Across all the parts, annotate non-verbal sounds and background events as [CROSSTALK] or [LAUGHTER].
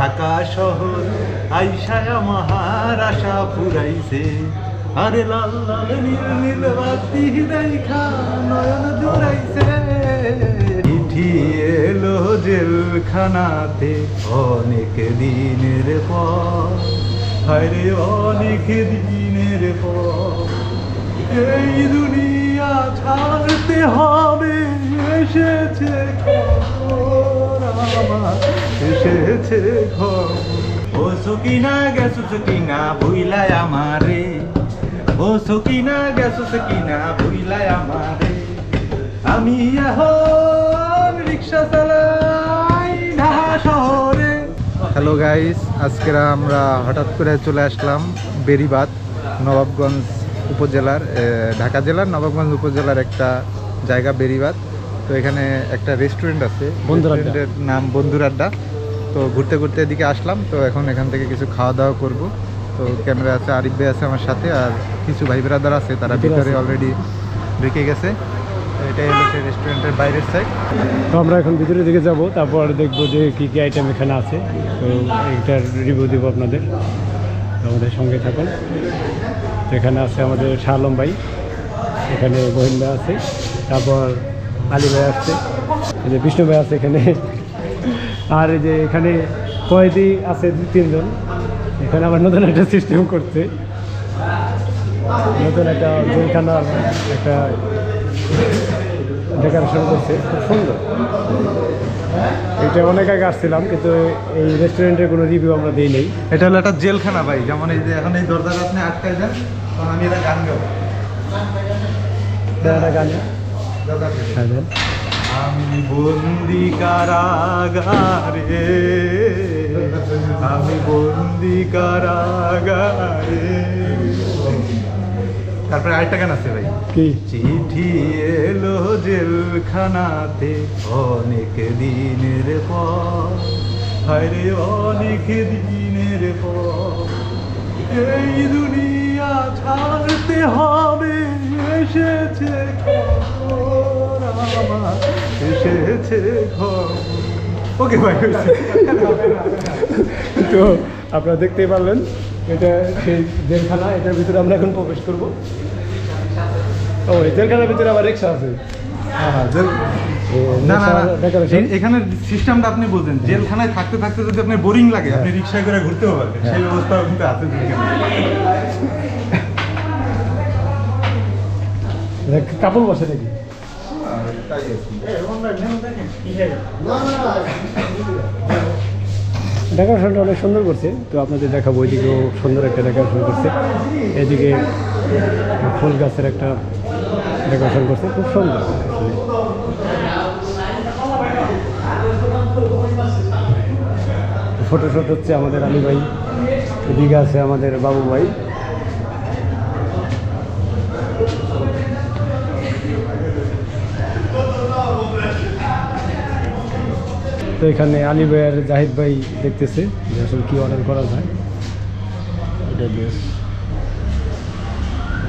ঢাকা শহর আইসায়া মাহার আশা ফুরাইছে আরে লাল লাল নীল নীল বাতি দেখা নয়ন জুড়াইছে। চিঠি এলো জেলখানাতে অনেক দিনের পর। হায়রে অনেক দিনের পর। এই দুনিয়া ছাড়তে হবে, এসেছে খবর। ও সকিনা গেছো সকিনা ভুইলাই আমারে। ও সকিনা গেছো সকিনা ভুইলাই আমারে। আমি এখন রিক্সা চালাই ঢাকা শহরে। হ্যালো গাইস আজকে আমরা হঠাৎ করে চলে আসলাম বেরিবাদ নবাবগঞ্জ উপজেলার ঢাকা জেলার নবাবগঞ্জ উপজেলার একটা জায়গা বেরিবাদ। তো এখানে একটা রেস্টুরেন্ট আছে। বন্ধুর নাম বন্ধুর আড্ডা তো ঘুরতে ঘুরতে এদিকে আসলাম তো এখন এখান থেকে কিছু খাওয়া দাওয়া করব। তো ক্যামেরা আছে আরিফ ভাই আছে আমার সাথে আর কিছু ভাই ব্রাদার আছে তারা ভিতরে অলরেডি ঢুকে গেছে। তো এটাই হলো সেই রেস্টুরেন্টের বাইরের সাইড তো আমরা এখন ভিতরের দিকে যাব তারপর দেখব যে কী কী আইটেম এখানে আছে। তো এইটার রিভিউ দেবো আপনাদের। আমাদের সঙ্গে থাকুন। এখানে আছে আমাদের শাহ আলম ভাই এখানে ভাই আছে তারপর আলী ভাই আসছে এই যে বিষ্ণু ভাই আছে এখানে। আর এই যে এখানে কয়েদি আছে দু তিনজন। এখানে আবার নতুন একটা সিস্টেম করছে। নতুন একটা জেলখানার একটা ডেকোরেশন করছে। খুব সুন্দর। এটা অনেক আগে আসছিলাম কিন্তু এই রেস্টুরেন্টের কোনো রিভিউ আমরা দিই নেই। এটা হলো একটা জেলখানা ভাই যেমন এই যে এখন এই দরজাটা আপনি আটকায় যান তখন আমি এটা গান গাবো। গান। হ্যাঁ দেন। আমি বন্দি কারাগারে। আমি বন্দি কারাগারে। তারপরে আরেকটা গান আছে ভাই। কি? চিঠি এলো জেলখানাতে অনেক দিনের পর। হায়রে অনেক দিনের পর। এই দুনিয়া ছাড়তে হবে এসেছে খবর। আমার এসেছে ওকে ভাই [LAUGHS] তো আপনারা দেখতেই পারলেন এটা সেই জেলখানা এটার ভিতরে আমরা এখন প্রবেশ করব। ও জেলখানার ভিতরে আবার রিক্সা আছে? হ্যাঁ, হ্যাঁ, জেল- না না এখানে সিস্টেমটা আপনি বুঝেন জেলখানায় থাকতে থাকতে যদি আপনার বোরিং লাগে আপনি রিক্সায় করে ঘুরতেও পারবেন। সেই ব্যবস্থা কিন্তু আছে কাপড় বসে নাকি? ডেকোরেশনটা অনেক সুন্দর করছে, তো আপনাদের দেখাবো ওইদিকেও সুন্দর একটা ডেকোরেশন করছে এদিকে ফুল গাছের একটা ডেকোরেশন করছে, খুব সুন্দর। ফটোশুট হচ্ছে আমাদের আলী ভাই, এদিকে আছে আমাদের বাবু ভাই তো এখানে আলী ভাই আর জাহিদ ভাই দেখতেছে যে আসলে কী অর্ডার করা যায়। এটা বেশ।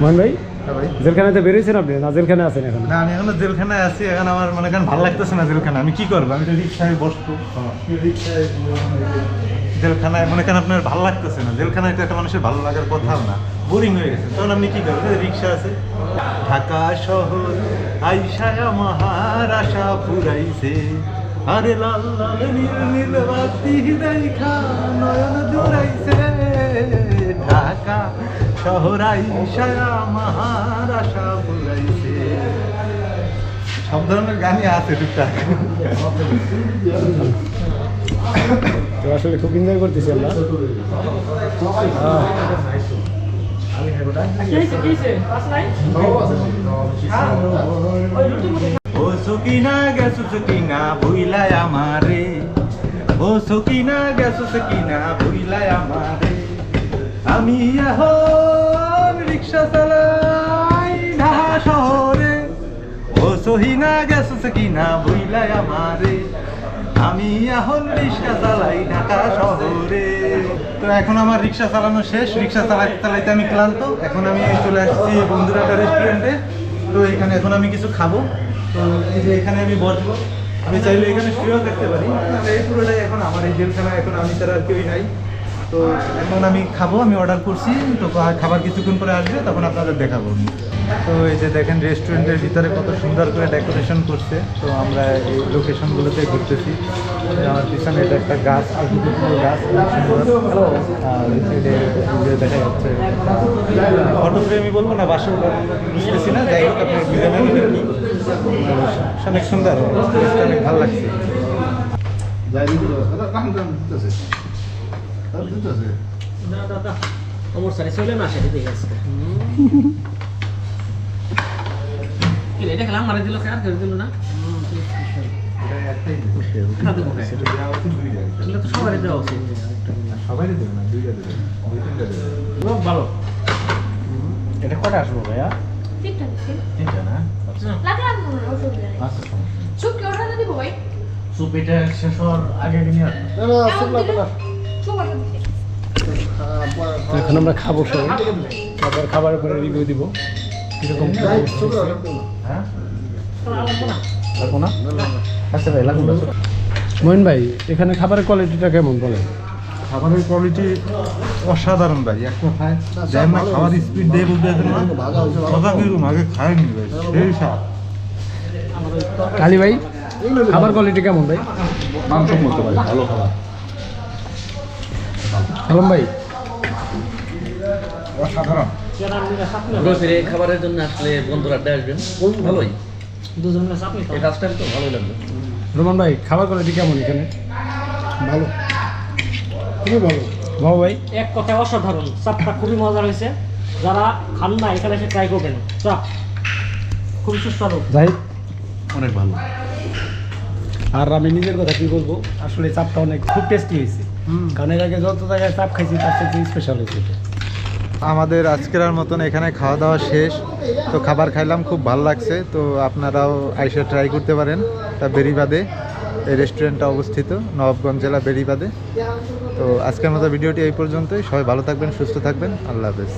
মোহন ভাই? ভাই। জেলখানাতে বেরিয়েছেন আপনি না জেলখানে আছেন এখন? না আমি এখনও জেলখানায় আছি এখন আমার মনে করেন ভালো লাগতেছে না জেলখানা আমি কি করব? আমি তো রিক্সায় বসবো। রিক্সায় জেলখানায় মনে করেন আপনার ভালো লাগতেছে না। জেলখানায় তো একটা মানুষের ভালো লাগার কথাও না। বোরিং হয়ে গেছে। তখন আপনি কি করবেন রিক্সা আছে। ঢাকা শহর আইসায়া মাহার আশা ফুরাইছে। আরে লাল লাল নীল নীল বাতি দেখা নয়ন জুড়াইছে ঢাকা। শহর আইসায়া মাহার আশা ফুরাইছে সব ধরনের গানই আছে টুকটাক। তো আসলে খুব এনজয় করতেছি আমরা। সকিনা গেছো সকিনা ভুইলাই আমারে। ও সকিনা গেছো সকিনা ভুইলাই আমারে। আমি এখন রিক্সা চালাই ঢাকা শহরে। ও সহিনা গেছো সকিনা ভুইলাই আমারে। আমি এখন রিক্সা চালাই ঢাকা শহরে। তো এখন আমার রিক্সা চালানো শেষ। রিক্সা চালাইতে চালাইতে আমি ক্লান্ত। এখন আমি চলে আসছি বন্ধুরা রেস্টুরেন্টে। তো এখানে এখন আমি কিছু খাব। তো এই যে এখানে আমি বসবো, আমি চাইলে এখানে শুয়েও থাকতে পারি। এই পুরোটাই এখন আমার এই জেলখানা এখন আমি ছাড়া আর কেউই নাই। তো এখন আমি খাব, আমি অর্ডার করছি, তো খাবার কিছুক্ষণ পরে আসবে, তখন আপনাদের দেখাবো। তো এই যে দেখেন রেস্টুরেন্টের ভিতরে কত সুন্দর করে ডেকোরেশন করছে, তো আমরা এই লোকেশনগুলোতে ঘুরতেছি। আমার পিছনে এটা একটা গাছ গাছ সুন্দর। দেখা যাচ্ছে ফটো ফ্রেমই বলব না, বাসা বুঝতেছি না, যাই হোক অনেক সুন্দর, অনেক ভালো লাগছে। না দাদা অমর সারি চলে না সেটা দেখে এটা খেলাম মারা দিল আর কেউ দিল না? সবারই দেওয়া উচিত। সবাই দেবে না দুইটা দেবে দুই তিনটা দেবে ভালো। এটা কটা আসব ভাইয়া? ঠিকঠাক তিনটা না? আচ্ছা। লাগলে আমি আচ্ছা চুপ কি ওটা দিব ভাই। স্যুপ এটা শেষ হওয়ার আগে নিয়ে তো এখন আমরা খাব সবাই। তারপর খাবারের পরে রিভিউ দিব। কীরকম। হ্যাঁ? লাগবো না? আচ্ছা ভাই লাগবো না। মহিন ভাই এখানে খাবারের কোয়ালিটিটা কেমন বলেন? খাবারের কোয়ালিটি অসাধারণ ভাই। এক কথায় যাই না খাবার স্পিড দিয়ে বলতে কথা কীরকম আগে খায়নি ভাই সেই স্বাদ। কালী ভাই খাবার কোয়ালিটি কেমন ভাই? মানসম্মত ভাই ভালো খাবার। আলম ভাই। অসাধারণ। ঘুরে ফিরে খাবারের জন্য আসলে বন্ধুরা আড্ডা আসবেন। ভালোই। দুজনের চাপনি এই কাজটা তো ভালোই লাগল রোমান ভাই খাবার কোয়ালিটি কেমন এখানে? ভালো। খুবই ভালো। ভাই। এক কথায় অসাধারণ। চাপটা খুবই মজার হয়েছে। যারা খান না এখানে এসে ট্রাই করবেন। চাপ খুবই সুস্বাদু। যাই অনেক ভালো। আর আমি নিজের কথা কি বলব? আসলে চাপটা অনেক খুব টেস্টি হয়েছে। কারণ এর আগে যত জায়গায় চাপ খাইছি তার থেকে স্পেশাল হয়েছে আমাদের আজকের আর মতন এখানে খাওয়া দাওয়া শেষ। তো খাবার খাইলাম খুব ভালো লাগছে। তো আপনারাও আইসা ট্রাই করতে পারেন। তা বেরিবাদে এই রেস্টুরেন্টটা অবস্থিত নবাবগঞ্জ জেলা বেরিবাদে। তো আজকের মতো ভিডিওটি এই পর্যন্তই। সবাই ভালো থাকবেন সুস্থ থাকবেন। আল্লাহ হাফেজ।